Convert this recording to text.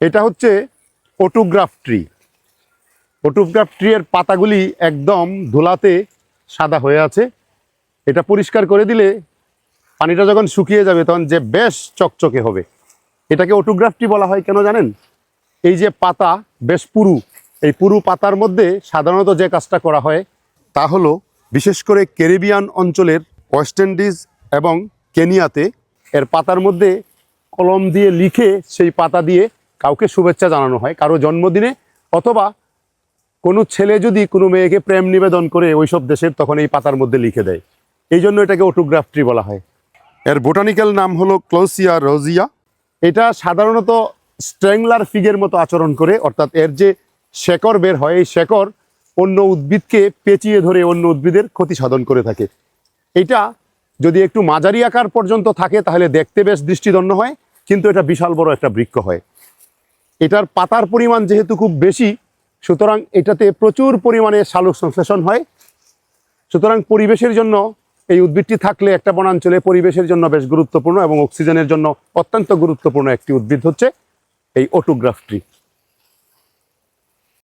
এটা হচ্ছে autograph tree autograph tree এর পাতাগুলি একদম ধুলাতে সাদা হয়ে আছে। এটা পরিষ্কার করে দিলে পানিটা যখন শুকিয়ে যাবে তখন যে বেশ চকচকে হবে। এটাকে অটোগ্রাফ ট্রি বলা হয় কেন জানেন? এই যে পাতা বেশ পুরু, এই পুরু পাতার মধ্যে সাধারণত যে কাজটা করা হয় তা হলো বিশেষ করে ক্যারিবিয়ান অঞ্চলের ওয়েস্ট ইন্ডিজ এবং কেনিয়াতে এর পাতার মধ্যে কলম দিয়ে লিখে সেই পাতা দিয়ে কাউকে শুভেচ্ছা জানানো হয় কারও জন্মদিনে অথবা কোনো ছেলে যদি কোনো মেয়েকে প্রেম নিবেদন করে ওইসব দেশের তখন এই পাতার মধ্যে লিখে দেয়। এই জন্য এটাকে অটোগ্রাফ ট্রি বলা হয়। এর বোটানিক্যাল নাম হলো ক্লোসিয়া রোজিয়া এটা সাধারণত স্ট্র্যাংলার ফিগের মতো আচরণ করে অর্থাৎ এর যে শেকর বের হয় এই শেকর অন্য উদ্ভিদকে পেঁচিয়ে ধরে অন্য উদ্ভিদের ক্ষতি সাধন করে থাকে। এটা যদি একটু মাঝারি আকার পর্যন্ত থাকে তাহলে দেখতে বেশ দৃষ্টিদণ্ড হয় কিন্তু এটা বিশাল বড় একটা বৃক্ষ হয়। এটার পাতার পরিমাণ যেহেতু খুব বেশি, সুতরাং এটাতে প্রচুর পরিমাণে সালোক সংশ্লেষণ হয়। সুতরাং পরিবেশের জন্য এই উদ্ভিদটি থাকলে একটা বনাঞ্চলে পরিবেশের জন্য বেশ গুরুত্বপূর্ণ এবং অক্সিজেনের জন্য অত্যন্ত গুরুত্বপূর্ণ একটি উদ্ভিদ হচ্ছে এই অটোগ্রাফ ট্রি।